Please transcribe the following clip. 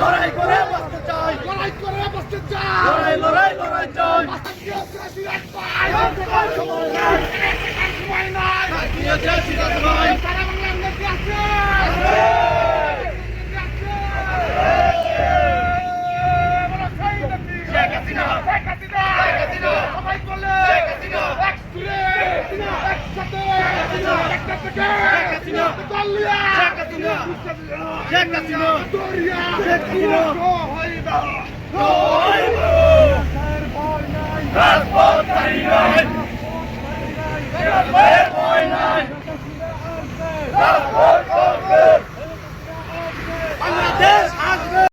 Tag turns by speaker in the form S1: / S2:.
S1: লড়াই লড়াই লড়াই চাই। দিয়েছে সিরাজ ভাই শেখ হাসিনা। শেখ হাসিনা। সবাই বলে Bangladesh!